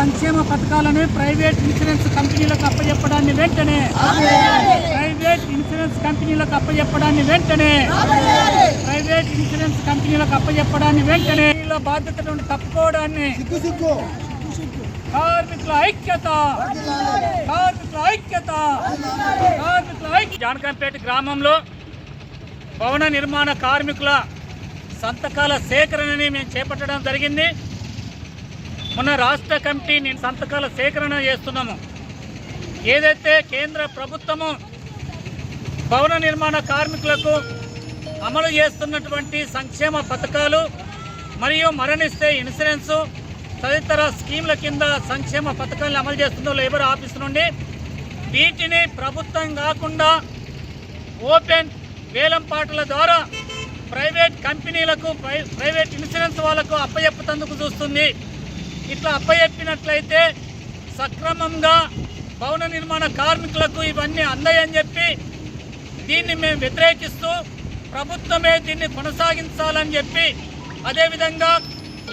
సంక్షేమ పథకాలను private insurance కంపెనీలకు అప్పచెప్పడాన్ని వెంటనే. ప్రైవేట్ ఇన్సూరెన్స్ కంపెనీలకు అప్పచెప్పడాన్ని వెంటనే. ప్రైవేట్ ఇన్సూరెన్స్ కంపెనీలకు అప్పచెప్పడాన్ని వెంటనే. బాధ్యత నుండి తప్పుకోవడాన్ని. కార్మికుల ఐక్యత. కార్మికుల ఐక్యత. కార్మికుల ఐక్య. జానకంపేట గ్రామంలో భవన నిర్మాణ కార్మికుల సంతకాల సేకరణని మేము చేపట్టడం జరిగింది. మొన్న రాష్ట్ర కమిటీ నేను సంతకాల సేకరణ చేస్తున్నాము. ఏదైతే కేంద్ర ప్రభుత్వము భవన నిర్మాణ కార్మికులకు అమలు చేస్తున్నటువంటి సంక్షేమ పథకాలు మరియు మరణిస్తే ఇన్సూరెన్సు తదితర స్కీమ్ల కింద సంక్షేమ పథకాలను అమలు చేస్తుందో లేబర్ ఆఫీస్ నుండి వీటిని ప్రభుత్వం కాకుండా ఓపెన్ వేలం పాటల ద్వారా ప్రైవేట్ కంపెనీలకు ప్రై- ప్రైవేట్ ఇన్సూరెన్స్ వాళ్ళకు అప్పచెప్పుతందుకు చూస్తుంది. ఇట్లా అప్పయెప్పినట్లయితే సక్రమంగా భవన నిర్మాణ కార్మికులకు ఇవన్నీ అందాయని చెప్పి దీన్ని మేము వ్యతిరేకిస్తూ ప్రభుత్వమే దీన్ని కొనసాగించాలని చెప్పి అదేవిధంగా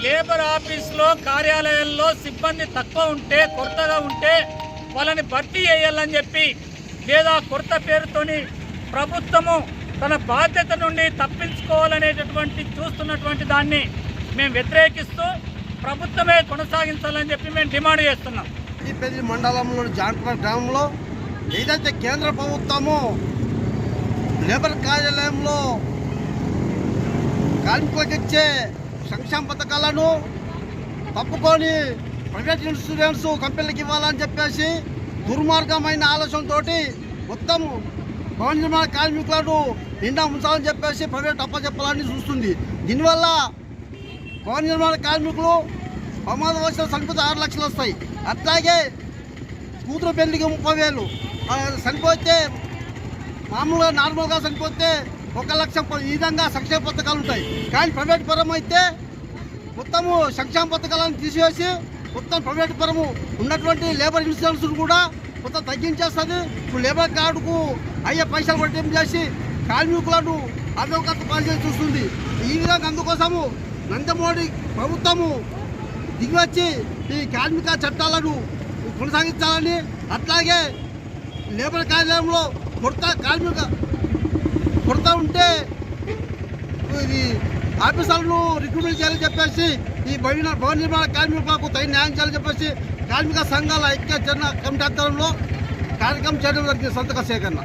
లేబర్ ఆఫీస్లో కార్యాలయాల్లో సిబ్బంది తక్కువ ఉంటే కొరతగా ఉంటే వాళ్ళని భర్తీ చేయాలని చెప్పి లేదా కొరత పేరుతోని ప్రభుత్వము తన బాధ్యత నుండి తప్పించుకోవాలనేటటువంటి చూస్తున్నటువంటి దాన్ని మేము వ్యతిరేకిస్తూ ప్రభుత్వమే కొనసాగించాలని చెప్పి మేము డిమాండ్ చేస్తున్నాం. పెళ్ళి మండలంలోని జాన్పూర్ గ్రామంలో ఏదైతే కేంద్ర ప్రభుత్వము లేబర్ కార్యాలయంలో కార్మికులకు ఇచ్చే సంక్షేమ పథకాలను తప్పుకొని ప్రైవేట్ ఇన్సూరెన్స్ కంపెనీలకు ఇవ్వాలని చెప్పేసి దుర్మార్గమైన ఆలోచనతో మొత్తం భవన నిర్మాణ కార్మికులను నిండా ఉంచాలని చెప్పేసి ప్రైవేట్ అప్పచెప్పాలని చూస్తుంది. దీనివల్ల భవన నిర్మాణ కార్మికులు ప్రమాదవశాలు చనిపోతే ఆరు లక్షలు వస్తాయి. అట్లాగే కూతురు పెళ్ళికి ముప్పై వేలు. చనిపోతే మామూలుగా నార్మల్గా చనిపోతే ఒక లక్ష ఈ విధంగా సంక్షేమ పథకాలు ఉంటాయి. కానీ ప్రైవేట్ పరం అయితే మొత్తము సంక్షేమ పథకాలను తీసివేసి మొత్తం ప్రైవేట్ పరము ఉన్నటువంటి లేబర్ ఇన్సూరెన్స్ కూడా మొత్తం తగ్గించేస్తుంది. ఇప్పుడు లేబర్ కార్డుకు అయ్యే పైసలు కొట్టేం చేసి కార్మికులను అదొక పాలసీ చూస్తుంది. ఈ విధంగా అందుకోసము నందమోడి ప్రభుత్వము దిగివచ్చి ఈ కార్మిక చట్టాలను కొనసాగించాలని అట్లాగే లేబర్ కార్యాలయంలో కొరత కార్మిక కొరత ఉంటే ఇది ఆఫీసర్లను రిక్రూట్మెంట్ చేయాలని చెప్పేసి ఈ భవన భవన నిర్మాణ కార్మికులకు తగిన న్యాయం చేయాలని చెప్పేసి కార్మిక సంఘాల ఐక్య జన కమిటీ ఆధ్వర్యంలో కార్యక్రమం చేయడం జరిగింది సంతక సేకరణ.